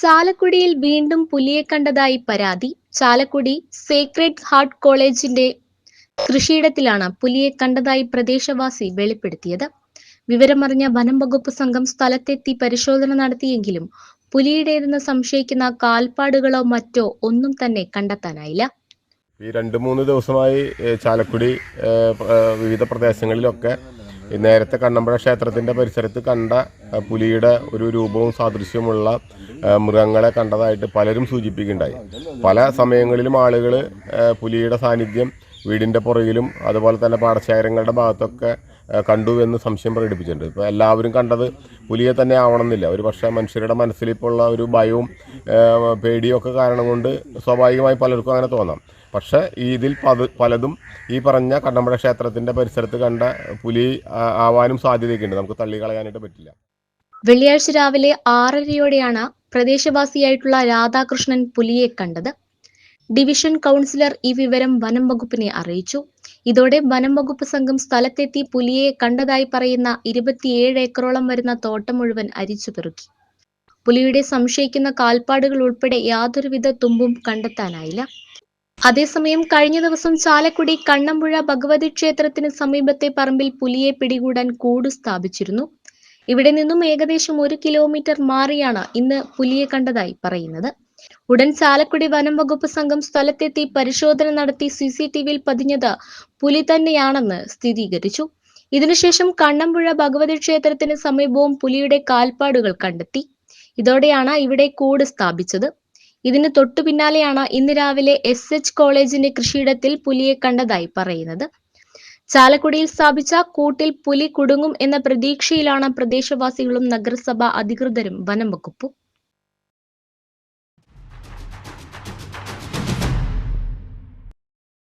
ചാലക്കുടിയിൽ വീണ്ടും പുലിയെ കണ്ടതായി പരാതി. ചാലക്കുടി സേക്രഡ് ഹാർട്ട് കോളേജിന്റെ കൃഷിയിടത്തിലാണ് പുലിയെ കണ്ടതായി പ്രദേശവാസി വെളിപ്പെടുത്തിയത്. വിവരമറിഞ്ഞ വനം വകുപ്പ് സംഘം സ്ഥലത്തെത്തി പരിശോധന നടത്തിയെങ്കിലും പുലിയുടേതെന്ന് സംശയിക്കുന്ന കാൽപ്പാടുകളോ മറ്റോ ഒന്നും തന്നെ കണ്ടെത്താനായില്ല. ഈ രണ്ട് മൂന്ന് ദിവസമായി ചാലക്കുടി വിവിധ പ്രദേശങ്ങളിലൊക്കെ നേരത്തെ കണ്ണമ്പഴ ക്ഷേത്രത്തിന്റെ പരിസരത്ത് കണ്ട പുലിയുടെ ഒരു രൂപവും സാദൃശ്യമുള്ള മൃഗങ്ങളെ കണ്ടതായിട്ട് പലരും സൂചിപ്പിക്കുന്നുണ്ടായി. പല സമയങ്ങളിലും ആളുകൾ പുലിയുടെ സാന്നിധ്യം വീടിന്റെ പുറകിലും അതുപോലെ തന്നെ പാടശേഖരങ്ങളുടെ ഭാഗത്തൊക്കെ കണ്ടു എന്ന് സംശയം പ്രകടിപ്പിച്ചിട്ടുണ്ട്. ഇപ്പോൾ എല്ലാവരും കണ്ടത് പുലിയെ തന്നെ ആവണമെന്നില്ല. ഒരു പക്ഷേ മനുഷ്യരുടെ മനസ്സിൽ ഇപ്പോൾ ഉള്ള ഒരു ഭയവും പേടിയും ഒക്കെ കാരണം കൊണ്ട് സ്വാഭാവികമായി പലർക്കും അങ്ങനെ തോന്നാം. പക്ഷേ ഇതിൽ പത് പലതും ഈ പറഞ്ഞ കണ്ണമ്പഴ ക്ഷേത്രത്തിന്റെ പരിസരത്ത് കണ്ട പുലി ആവാനും സാധ്യതയൊക്കെയുണ്ട്. നമുക്ക് തള്ളിക്കളയാനായിട്ട് പറ്റില്ല. വെള്ളിയാഴ്ച രാവിലെ ആറരയോടെയാണ് പ്രദേശവാസിയായിട്ടുള്ള രാധാകൃഷ്ണൻ പുലിയെ കണ്ടത്. ഡിവിഷൻ കൗൺസിലർ ഈ വിവരം വനം വകുപ്പിനെ അറിയിച്ചു. ഇതോടെ വനം വകുപ്പ് സംഘം സ്ഥലത്തെത്തി പുലിയെ കണ്ടതായി പറയുന്ന ഇരുപത്തിയേഴ് ഏക്കറോളം വരുന്ന തോട്ടം മുഴുവൻ അരിച്ചു പെറുക്കി. പുലിയുടെ സംശയിക്കുന്ന കാൽപ്പാടുകൾ ഉൾപ്പെടെ യാതൊരുവിധ തുമ്പും കണ്ടെത്താനായില്ല. അതേസമയം കഴിഞ്ഞ ദിവസം ചാലക്കുടി കണ്ണമ്പുഴ ഭഗവതി ക്ഷേത്രത്തിന് സമീപത്തെ പറമ്പിൽ പുലിയെ പിടികൂടാൻ കൂട് സ്ഥാപിച്ചിരുന്നു. ഇവിടെ നിന്നും ഏകദേശം ഒരു കിലോമീറ്റർ മാറിയാണ് ഇന്ന് പുലിയെ കണ്ടതായി പറയുന്നത്. ഉടൻ ചാലക്കുടി വനം വകുപ്പ് സംഘം സ്ഥലത്തെത്തി പരിശോധന നടത്തി സി സി ടി വിയിൽ പതിഞ്ഞത് പുലി തന്നെയാണെന്ന് സ്ഥിരീകരിച്ചു. ഇതിനുശേഷം കണ്ണമ്പുഴ ഭഗവതി ക്ഷേത്രത്തിന് സമീപവും പുലിയുടെ കാൽപ്പാടുകൾ കണ്ടെത്തി. ഇതോടെയാണ് ഇവിടെ കൂട് സ്ഥാപിച്ചത്. ഇതിന് തൊട്ടു പിന്നാലെയാണ് ഇന്ന് രാവിലെ എസ് എച്ച് കോളേജിന്റെ കൃഷിയിടത്തിൽ പുലിയെ കണ്ടതായി പറയുന്നത്. ചാലക്കുടിയിൽ സ്ഥാപിച്ച കൂട്ടിൽ പുലി കുടുങ്ങും എന്ന പ്രതീക്ഷയിലാണ് പ്രദേശവാസികളും നഗരസഭാ അധികൃതരും വനം വകുപ്പും.